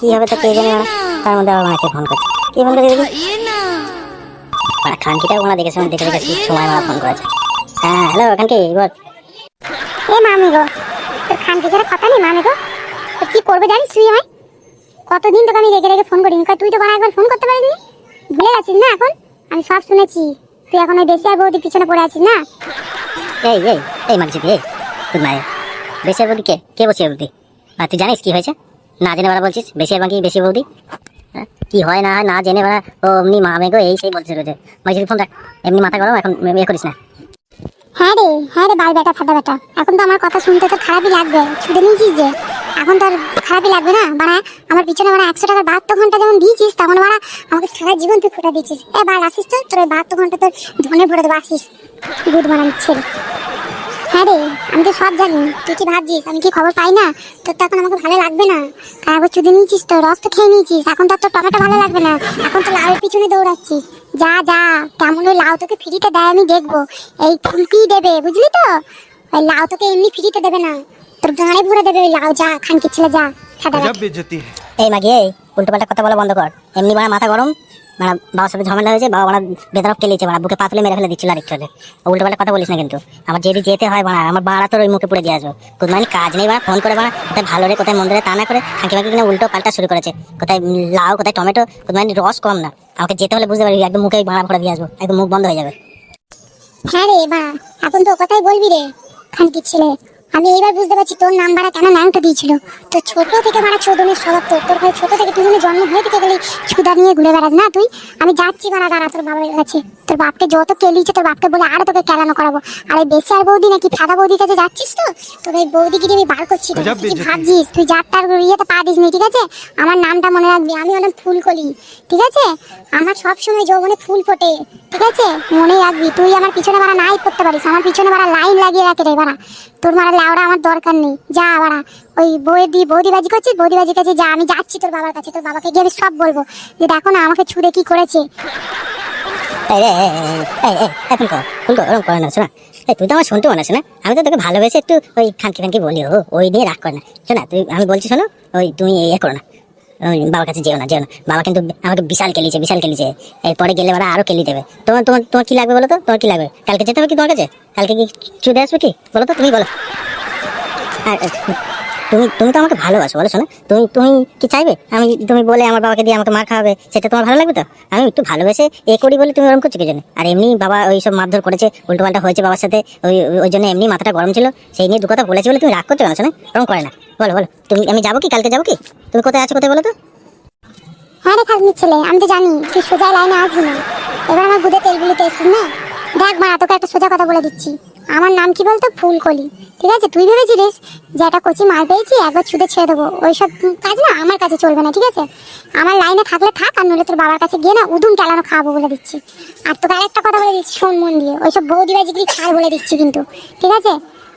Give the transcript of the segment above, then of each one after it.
কি হবে তো কে জানে। তার মধ্যে আবার মাকে ফোন করছে। কি ফোন করছে দেখি? বাড়া খানকিটা ওনা দেখেছে আমি দেখে দেখেছি সময় মারা ফোন করেছে। হ্যাঁ হ্যালো খানকি বল। এ মামি গো তোর খানকে ছাড়া কথা নেই মামি গো? তোর কি করবে জানিস তুই আমায়? কতদিন তোকে আমি রেখে রেখে ফোন করিনি? তুই তো বাড়া একবার ফোন করতে পারিস নি ভুলে গেছিস না এখন? আমি সব শুনেছি। তুই এখন ওই বেশি আর বৌদির পিছনে পড়ে আছিস না? এই এই এই মাগছি এই তুই মায়ে বেশির বৌদি কে? কে বসিয়ে বৌদি? আর তুই জানিস কি হয়েছে? না জেনে বেড়া বলছিস? বেশি বাকি, বেশি বৌদি। হ্যাঁ? কি হয় না না জেনে বেড়া? ও মা মেঘো এই সেই বলছে রোজে মাঝে ফোন এমনি মাথা গরম, এখন ইয়ে করিস না। হ্যাঁ রে হ্যাঁ রে বাল বেটা ফাটা বেটা এখন তো আমার কথা শুনতে তো খারাপই লাগবে, ছুটে নিয়েছিস যে। এখন তো আর খারাপই লাগবে না? বাড়া, আমার পিছনে বাড়া একশো টাকার বাহাত্তর ঘণ্টা যেমন দিয়েছিস তখন বাড়া আমাকে সারা জীবন তুই ফোটা দিয়েছিস। এ বাল আসিস তো? তোর বাহাত্তর ঘণ্টা তোর ধনে ভরে দেবো, আসিস। দুধ বানানো ছেলে। হ্যাঁ রে আমি তো সব জানি। তুই কি ভাবছিস? আমি কি খবর পাই না? তোর তো এখন আমাকে ভালো লাগবে না। কাগজ চুদে নিয়েছিস তো রস তো খেয়ে নিয়েছিস। এখন তো তোর টমেটো ভালো লাগবে না। এখন তো লাউয়ের পিছনে দৌড়াচ্ছিস। যা যা কেমন ওই লাউ তোকে ফ্রিতে দেয় আমি দেখব। এই ফুলকি দেবে বুঝলি তো? ওই লাউ তোকে এমনি ফ্রিতে দেবে না। তোর গাঁড়ে ভরে দেবে ওই লাউ যা খানকি ছেলে যা এই মাগিয়ে উল্টো পাল্টা কথা বলা বন্ধ কর। এমনি মানে মাথা গরম। মানে বাবার সাথে ঝামেলা হয়েছে, বাবা বাড়া বেদরফ কেলিয়েছে বাড়া বুকে পাতলে মেরে ফেলে দিচ্ছিল আরেকটু উল্টো পাল্টা কথা বলিস না কিন্তু। আমার যেদি যেতে হয় বাড়া, আমার বাড়া তোর ওই মুখে পড়ে দিয়ে আসব। কোথায় কাজ নেই বাড়া, ফোন করে বাড়া, কোথায় ভালো রে, কোথায় মন্দিরে তা না করে ফাঁকি ফাঁকি কিনা উল্টো পাল্টা শুরু করেছে। কোথায় লাউ, কোথায় টমেটো, কোথায় রস কম না। আমাকে যেতে হলে বুঝতে পারবি, একদম মুখে বাড়া ভরে দিয়ে আসব, একদম মুখ বন্ধ হয়ে যাবে। হ্যাঁ রে বা এখন তো কথাই বলবি রে। খানকি ছেলে। আমি এইবার বুঝতে পারছি তোর নাম্বারটা কেন ন্যাংটা দিয়েছিল। তো ছোট থেকে মারা চোদনের স্বভাব তোর তোর ভাই ছোট থেকে তুই জন্ম হয়ে থেকে গেলি ছুদা নিয়ে ঘুরে বেড়াস না তুই? আমি যাচ্ছি মারা দাঁড়া, তোর বাবার কাছে। তোর বাপকে যত কেলিয়েছে তোর বাপকে বলে আরও তোকে কেলানো করাবো। আর এই বেশি আর বৌদি নাকি? ফাদা বৌদির কাছে যাচ্ছিস তো? তোর এই বৌদিগিরি আমি বার করছি তুই ভাবছিস? তুই যার তার ইয়েতে পা দিস নি ঠিক আছে? আমার নামটা মনে রাখবি আমি অনেক ফুল কলি ঠিক আছে? আমার সব সময় যৌবনে ফুল ফোটে ঠিক আছে? মনে রাখবি তুই আমার পিছনে বাড়া নাই করতে পারিস আমার পিছনে বাড়া লাইন লাগিয়ে রাখে রে বাড়া তোর মারা লাউড়া আমার দরকার নেই যা বাড়া ওই বউয়ের দি বৌদিবাজি করছিস? বৌদিবাজির কাছে যা আমি যাচ্ছি তোর বাবার কাছে তোর বাবাকে গিয়ে আমি সব বলব। যে দেখো না আমাকে ছুঁড়ে কি করেছে? এই রে এই, এই, এই, এই, এই, ফুলকো, ফুলকো, করে না, শোনা। এই, তুই তো আমার শুনতে মনে না। আমি তো তোকে ভালোবেসে একটু ওই খানকি খানকি বলি ও ওই নিয়ে রাগ করে না। শোনা তুই আমি বলছি শোনো ওই তুমি ইয়ে করো না। বাবার কাছে যেও না যেও না। বাবা কিন্তু আমাকে বিশাল কেলিছে বিশাল কেলিছে। এরপরে গেলে ওরা আরও কেলি দেবে। তোমার তোমার তোমার কি লাগবে বলো তো? তোমার কি লাগবে? কালকে যেতে হবে কি তোমার কাছে? কালকে কি চুদে আসবে কি? বলো তো তুমি বলো। আর, তুমি তুমি তো আমাকে ভালোবাসো, বলো শোনো। তুমি তুমি কি চাইবে? আমি, তুমি বলে আমার বাবাকে দিয়ে আমাকে মার খাওয়াবে, সেটা তোমার ভালো লাগবে তো? আমি একটু ভালোবেসে এ করি বলে তুমি ওরকম করছ কি জন্য? আর এমনি বাবা ওই সব মারধর করেছে, উল্টোপাল্টা হয়েছে বাবার সাথে, ওই ওই জন্য এমনি মাথাটা গরম ছিল, সেই নিয়ে দু কথা বলেছে বলে তুমি রাগ করছ কেন শোনো? ওরকম করে না। বলো বলো, তুমি, আমি যাব কি? কালকে যাব কি? তুমি কোথায় আছো কোথায় বলো তো? হ্যাঁ রে খাসনির ছেলে, আমি তো জানি, তুই সোজা লাইনে আসবি না। এবার আমার গুদে তেল বুলিতে এসছিস না? দেখ মা, তোকে একটা সোজা কথা বলে দিচ্ছি। আমার নাম কি বলতো? ফুলকলি। ঠিক আছে? তুই ভেবেছিলিস যে একটা কচি মার পেয়েছি, একবার ছুটে ছেড়ে দেবো। ওইসব কাজ না আমার কাছে চলবে না, ঠিক আছে? আমার লাইনে থাকলে থাক, আর নইলে তোর বাবার কাছে গিয়ে না উদুম টালানো খাব বলে দিচ্ছি। আর তোকে আরেকটা কথা বলে দিচ্ছি, শোন মন দিয়ে। ওইসব বৌদিবাজিগুলি ছাড় বলে দিচ্ছি কিন্তু। ঠিক আছে?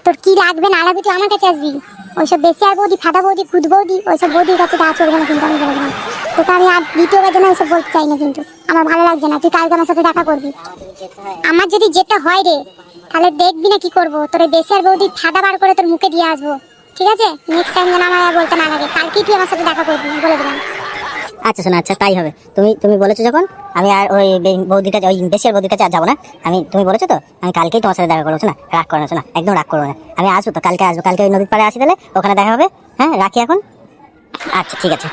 তোর কি লাগবে না লাগবে তুই আমার কাছে আসবি। ওইসব বেশি আর বৌদি, ফাদা বৌদি খুদ বৌদি, ওইসব বৌদির কাছে দেওয়া চলবে না কিন্তু আমি বলে দিলাম। তোকে আমি আর দ্বিতীয়বার জন্য ওইসব বলতে চাই না কিন্তু। আমার ভালো লাগছে না। তুই কালকে আমার সাথে দেখা করবি। আমার যদি যেতে হয় রে তাহলে দেখবি না কি করব? তোর বেশি আর বৌদি ফাদা বার করে তোর মুখে দিয়ে আসব। ঠিক আছে? নেক্সট টাইম যেন আমার আর বলতে না লাগে। কালকেই তুই আমার সাথে দেখা করবি, বলে দিলাম। আচ্ছা শোনা আচ্ছা তাই হবে। তুমি তুমি বলেছ যখন, আমি আর ওই বৌদির কাছে, ওই বেশি বৌদির কাছে আর যাব না। আমি, তুমি বলেছ তো, আমি কালকেই তোমার সাথে দেখা করব না রাগ করো না, শোনা, একদম রাগ করব না। আমি আসব তো, কালকে আসব, কালকে ওই নদীর পাড়ে আসি তাহলে, ওখানে দেখা হবে। হ্যাঁ রাখি এখন? আচ্ছা ঠিক আছে।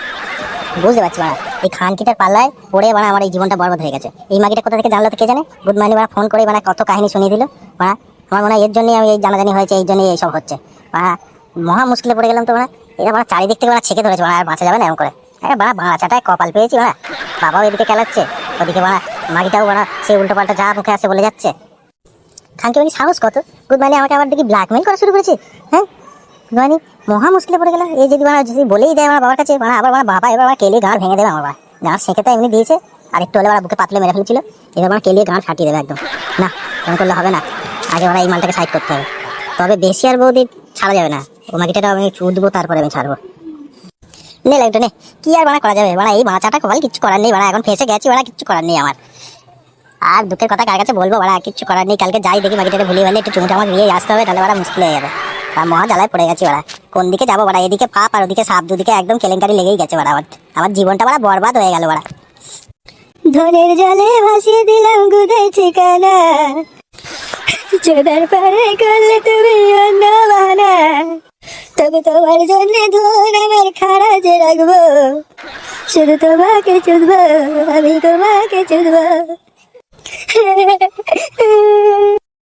বুঝতে পারছি, বাড়া। এই খানকিটার পাল্লায় পড়ে বাড়া আমার এই জীবনটা বরবাদ হয়ে গেছে। এই মাগিটা কোথা থেকে জানলো তো কে জানে? গুড মর্নিং বাড়া ফোন করে বাড়া কত কাহিনী শুনিয়ে দিল। বাড়া আমার মনে হয় এর জন্যই আমি এই জানাজানি হয়েছে, এই জন্যই এইসব হচ্ছে। বাড়া মহা মুশকিলে পড়ে গেলাম তো বাড়া এরা বাড়া চারিদিক থেকে বাড়া ছেকে ধরেছে বাড়া আর বাঁচা যাবে না এরকম করে। হ্যাঁ বাড়া বাঁচাটায় কপাল পেয়েছি বাড়া বাবাও এদিকে খেলাচ্ছে ওদিকে বাড়া মাগিটাও বাড়া সে উল্টো পাল্টা যা মুখে আসে বলে যাচ্ছে। খানকি বাড়ি সাহস কত? গুড মর্নিং আমাকে আবার দেখি ব্ল্যাকমেল করা শুরু করেছে। হ্যাঁ? মানে মহা মুশকিলে পড়ে গেলাম। এই যদি মানে যদি বলেই দেয় আমার বাবার কাছে মানে আবার আমার বাবা এবার আমার কেলিয়ে গাঁড় ভেঙে দেবে আমার বাবা। গাঁড় সেঁকে তো এমনি দিয়েছে। আর একটু হলে আমার বুকে পাতলে মেরে ফেলেছিল। এবার আমার কেলিয়ে গাঁড় ফাটিয়ে দেবে একদম। না এমন করলে হবে না। আগে ওরা এই মালটাকে সাইড করতে হবে। তবে বেশি আর বৌদি ছাড়া যাবে না। ও মাগিটা আমি চুদবো তারপরে আমি ছাড়বো। নে লাগতো নে। কি আর বানা করা যাবে? বানা এই বাঁচাটা কপাল কিচ্ছু করার নেই বানা এখন ফেসে গেছি বানা কিচ্ছু করার নেই আমার। আর দুঃখের কথা কার কাছে বলব বাড়া, কিচ্ছু করার নেই। কালকে যাই দেখি বাকিটাকে ভুলিয়ে ফেলে, একটু চুমুটা আমার দিয়ে আসতে হবে, তাহলে বাড়া মুশকিল হয়ে যাবে। আর মহা জ্বালায় পড়ে গেছি বাড়া। কোন দিকে যাব বাড়া? এদিকে পাপ আর ওদিকে সাপ, দুদিকে একদম কেলেঙ্কারি লেগেই গেছে বাড়া। আমার আমার জীবনটা বাড়া বরবাদ হয়ে গেল বাড়া। ধনের জলে ভাসিয়ে দিলাম গুদের ঠিকানা। চোদার পারে করলে তুমি অন্য বানা তবে তোমার জন্য ধন আমার খারাজে রাখব। শুধু তোমাকে চুদবো, আমি তোমাকে চুদবো।